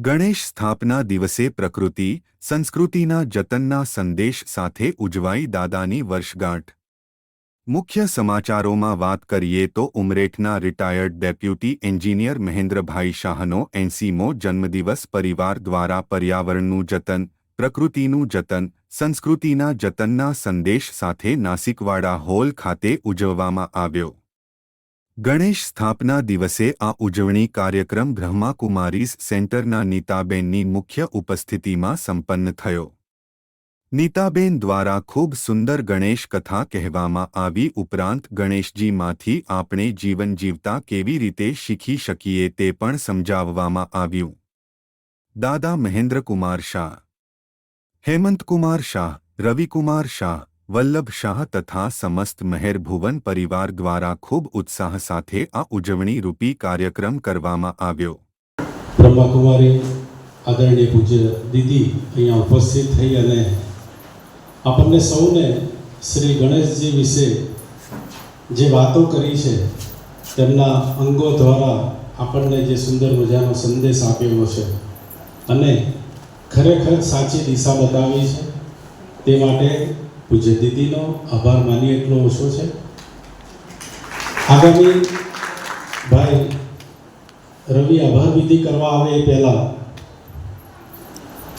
ગણેશ સ્થાપના દિવસે પ્રકૃતિ, સંસ્કૃતિના જતનના સંદેશ સાથે ઉજવાઈ દાદાની વર્ષગાંઠ. મુખ્ય સમાચારોમાં વાત કરીએ તો ઉમરેઠના રિટાયર્ડ ડેપ્યુટી એન્જિનિયર મહેન્દ્રભાઈ શાહનો એનસીમો જન્મદિવસ પરિવાર દ્વારા પર્યાવરણનું જતન, પ્રકૃતિનું જતન, સંસ્કૃતિના જતનના સંદેશ સાથે નાસિકવાડા હોલ ખાતે ઉજવવામાં આવ્યો. ગણેશ સ્થાપના દિવસે આ ઉજવણી કાર્યક્રમ બ્રહ્માકુમારીઝ સેન્ટરના નીતાબેનની મુખ્ય ઉપસ્થિતિમાં સંપન્ન થયો. નીતાબેન દ્વારા ખૂબ સુંદર ગણેશ કથા કહેવામાં આવી ઉપરાંત ગણેશજીમાંથી આપણે જીવન જીવતા કેવી રીતે શીખી શકીએ તે પણ સમજાવવામાં આવ્યું. દાદા મહેન્દ્રકુમાર શાહ, હેમંતકુમાર શાહ, રવિકુમાર શાહ વલ્લભ શાહ તથા સમસ્ત મહેર ભુવન પરિવાર દ્વારા ખૂબ ઉત્સાહ સાથે આ ઉજવણી રૂપી કાર્યક્રમ કરવામાં આવ્યો. બ્રહ્માકુમારી આદરણીય પૂજ્ય દીદી અહીંયા ઉપસ્થિત થઈ અને આપણને સૌને શ્રી ગણેશજી વિશે જે વાતો કરી છે, તેમના અંગો દ્વારા આપણને જે સુંદર મજાનો સંદેશ આપેલો છે અને ખરેખર સાચી દિશા બતાવી છે. તે માટે પૂજ્ય દીદીનો આભાર માની એટલો ઓછો છે. આગામી ભાઈ રવિ આભાર વિધિ કરવા આવે એ પહેલા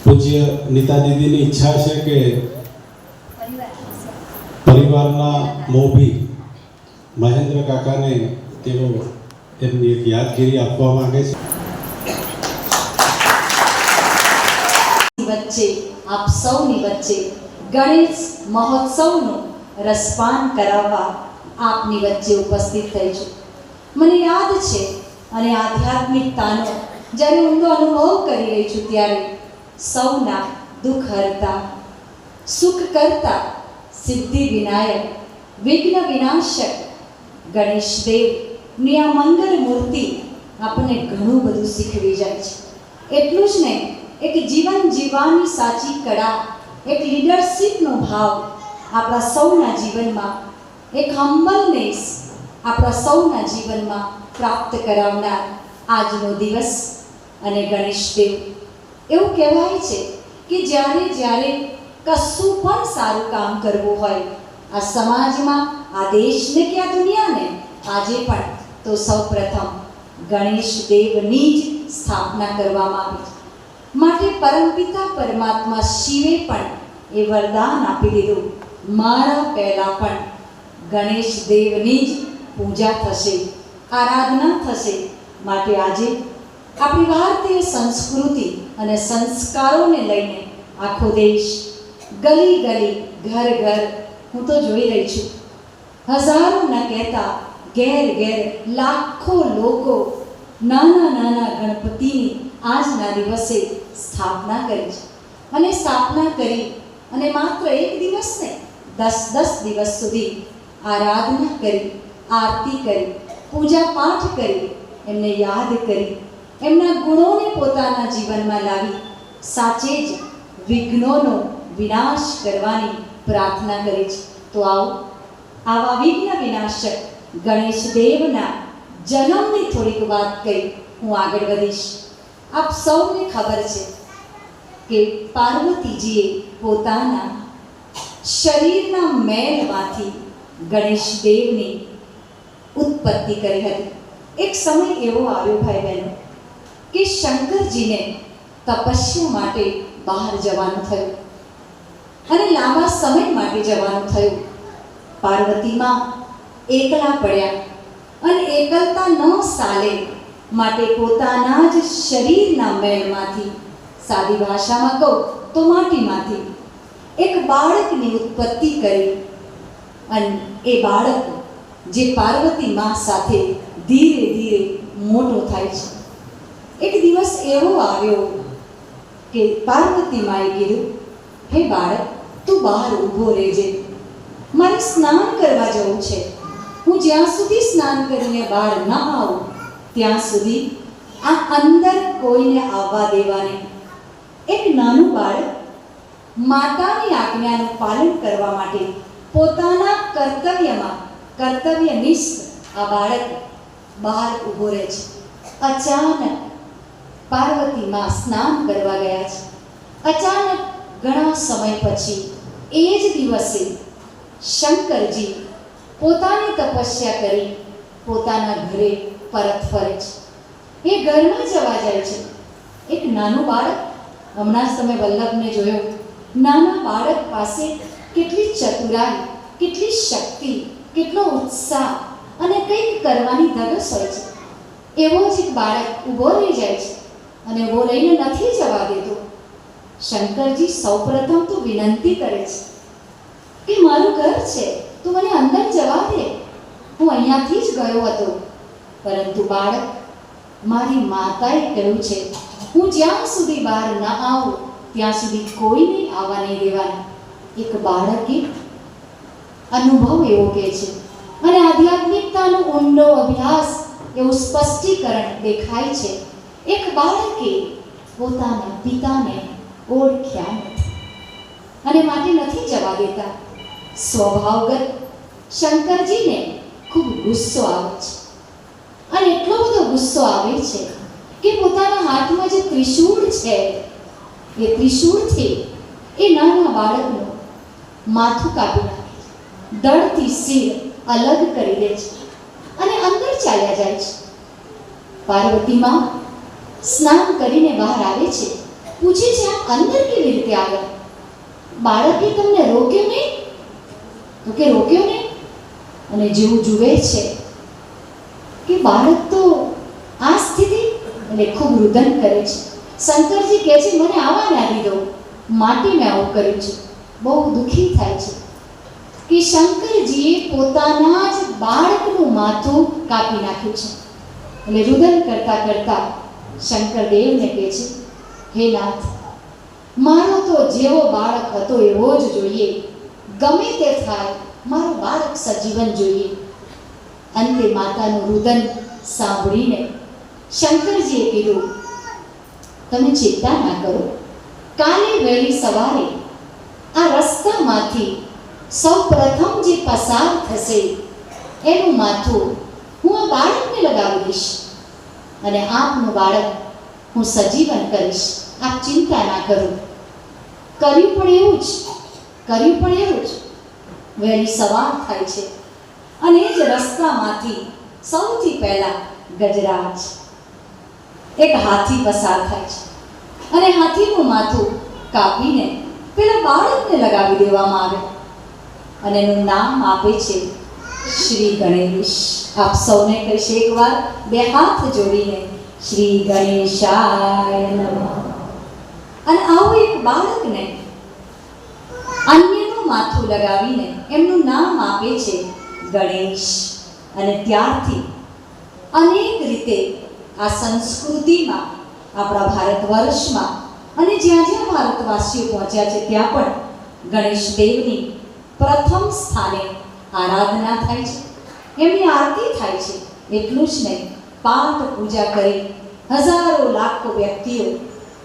પૂજ્ય નીતા દીદીની ઈચ્છા છે કે પરિવારના મોભી મહેન્દ્ર કાકાને તેઓ એમની એક યાદગીરી આપવા માંગે છે. વચ્ચે, આપ સૌની વચ્ચે ગણેશ મહોત્સવનું રસપાન કરાવવા આપની વચ્ચે ઉપસ્થિત થઈ છું. મને યાદ છે અને આધ્યાત્મિકતાનો જ્યારે ઊંડો અનુભવ કરી રહી છું ત્યારે સૌના દુઃખ હરતા, સુખ કરતા સિદ્ધિ વિનાયક, વિઘ્ન વિનાશક ગણેશ દેવની આ મંગલ મૂર્તિ આપણને ઘણું બધું શીખવી જાય છે. એટલું જ નહીં, એક જીવન જીવવાની સાચી કળા એક લીડરશીપનો ભાવ આપણા સૌના જીવનમાં, એક હમ્બલનેસ આપણા સૌના જીવનમાં પ્રાપ્ત કરાવનાર આજનો દિવસ અને ગણેશ દેવ. એવું કહેવાય છે કે જ્યારે જ્યારે કશું પણ સારું કામ કરવું હોય, આ સમાજમાં, આ દેશને કે આ દુનિયાને, આજે પણ તો સૌપ્રથમ ગણેશ દેવની જ સ્થાપના કરવામાં આવી છે. માટે પરમપિતા પરમાત્મા શિવે પણ એ વરદાન આપી દીધું. મારા પહેલાં પણ ગણેશ દેવની જ પૂજા થશે, આરાધના થશે. માટે આજે આપણી ભારતીય સંસ્કૃતિ અને સંસ્કારોને લઈને આખો દેશ ગલી ગલી, ઘર ઘર હું તો જોઈ રહી છું. હજારો ન કહેતા ઘેર ઘેર લાખો લોકો, નાના નાના ગણપતિની આજના દિવસે સ્થાપના કરી છે. અને સ્થાપના કરી અને માત્ર એક દિવસ ને દસ દસ દિવસ સુધી આરાધના કરી, આરતી કરી, પૂજા પાઠ કરી, એમને યાદ કરી, એમના ગુણોને પોતાના જીવનમાં લાવી, સાચે જ વિઘ્નોનો વિનાશ કરવાની પ્રાર્થના કરી છે. તો આવો, આવા વિઘ્ન વિનાશક ગણેશ દેવના જન્મની થોડીક વાત કરી હું આગળ વધીશ. આપ સૌને ખબર છે કે પાર્વતીજીએ પોતાના શરીરના મેલમાંથી ગણેશ દેવની ઉત્પત્તિ કરી હતી. એક સમય એવો આવ્યો, ભાઈ બહેનો, કે શંકરજીને તપસ્યા માટે બહાર જવાનું થયું અને લાંબા સમય માટે જવાનું થયું. પાર્વતીમાં એકલા પડ્યા અને એકલતા ન સાલે માટે પોતાના જ શરીરના મેળમાંથી સાદી ભાષામાં કહું તો માટીમાંથી એક બાળકની ઉત્પત્તિ કરી અને એ બાળક જે પાર્વતી મા સાથે ધીરે ધીરે મોટો થાય છે. એક દિવસ એવો આવ્યો કે પાર્વતી માએ કીધું, હે બાળક, તું બહાર ઊભો રહેજે. મારે સ્નાન કરવા જવું છે. હું જ્યાં સુધી સ્નાન કરીને બહાર ન આવું ત્યાં સુધી આ અંદર કોઈને આવવા દેવાને એક નાનું બાળક માતાની આજ્ઞાનું પાલન કરવા માટે પોતાના કર્તવ્યમાં કર્તવ્યનિષ્ઠ આ બાળક બહાર ઊભો રહે છે. અચાનક પાર્વતીમાં સ્નાન કરવા ગયા છે. અચાનક ઘણા સમય પછી એ જ દિવસે શંકરજી પોતાની તપસ્યા કરી પોતાના ઘરે પરત ફરે છે. એ ઘરમાં જવા જાય છે. એક નાનું બાળક, હમણાં જ તમે વલ્લભને જોયો. નાના બાળક પાસે કેટલી ચતુરાઈ, કેટલી શક્તિ, કેટલો ઉત્સાહ અને કંઈક કરવાની ધગસ હોય છે. એવો જ એક બાળક ઊભો રહી જાય છે અને ઊભો રહીને નથી જવા દેતો. શંકરજી સૌપ્રથમ તો વિનંતી કરે છે. કે મારું ઘર છે, તું મને અંદર જવા દે. હું અહીંયાથી જ ગયો હતો. પરંતુ બાળક, મારી માતાએ કહ્યું છે, હું જ્યાં સુધી બહાર ન આવું, ત્યાં સુધી કોઈને આવવા નહીં દેવાના. એક બાળકે અનુભવ એવો કહે છે અને આધ્યાત્મિકતાનો ઊંડો અભ્યાસ એવું સ્પષ્ટીકરણ દેખાય છે. એક બાળકે પોતાના પિતાને ઓળખ્યા નથી અને માટે નથી જવા દેતા. સ્વભાવગત શંકરજીને ખૂબ ગુસ્સો આવે છે. અને એટલો બધો ગુસ્સો આવે છે કે પોતાના હાથમાં જે ત્રિશૂળ છે, એ ત્રિશૂળથી એ નાના બાળકનું માથું કાપી નાખે દળથી સિર અલગ કરી દે છે અને અંદર ચાલ્યા જાય છે. પાર્વતીમાં સ્નાન કરીને બહાર આવે છે, પૂછે છે, આ અંદર કેવી રીતે આવ્યા બાળકે તમને રોક્યો નહીં? તો કે રોક્યો નહીં? અને જેવું જુએ છે બાળક તો આ સ્થિતિ એટલે ખૂબ રુદન કરે છે. શંકરજી કહે છે, મને આવા ના દો. માટે મેં આવું કર્યું છે. બહુ દુઃખી થાય છે. કે શંકરજીએ પોતાના જ બાળકનું માથું કાપી નાખ્યું છે. એટલે રુદન કરતા કરતા શંકરદેવને કહે છે, હે નાથ, મારો તો જેવો બાળક હતો એવો જ જોઈએ. ગમે તે થાય, મારો બાળક સજીવન જોઈએ. અંતે માતાનું રુદન સાંભળીને શંકરજીએ કીધું, તમે ચિંતા ના કરો. કાલે વહેલી સવારે આ રસ્તામાંથી સૌ પ્રથમ જે પસાર થશે, એનું માથું હું આ બાળકને લગાવી દઈશ અને આપનું બાળક હું સજીવન કરીશ. આપ ચિંતા ના કરો. કર્યું પણ એવું જ, કર્યું પણ એવું જ. વહેલી સવાર થાય છે. અને એ જ રસ્તામાંથી સૌથી પહેલા ગજરાજ. એક હાથી પસાર થાય છે અને હાથીનું માથું કાપીને પેલા બાળકને લગાવી દેવામાં આવે અને એનું નામ આપે છે શ્રી ગણેશ. આપ સૌને કહીશ એકવાર બે હાથ જોડીને, શ્રી ગણેશાય અને આવું એક બાળકને અન્યનું માથું લગાવીને એમનું નામ આપે છે ગણેશ અને ત્યારથી અનેક રીતે આ સંસ્કૃતિમાં, આપણા ભારત વર્ષમાં અને જ્યાં જ્યાં ભારતવાસીઓ પહોંચ્યા છે, ત્યાં પણ ગણેશ દેવની પ્રથમ સ્થાને આરાધના થાય છે. એમની આરતી થાય છે. એટલું જ નહીં, પાઠ પૂજા કરી હજારો લાખો વ્યક્તિઓ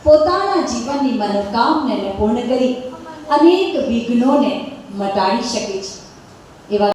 પોતાના જીવનની મનોકામનાને પૂર્ણ કરી અનેક વિઘ્નોને મટાડી શકે છે. એવા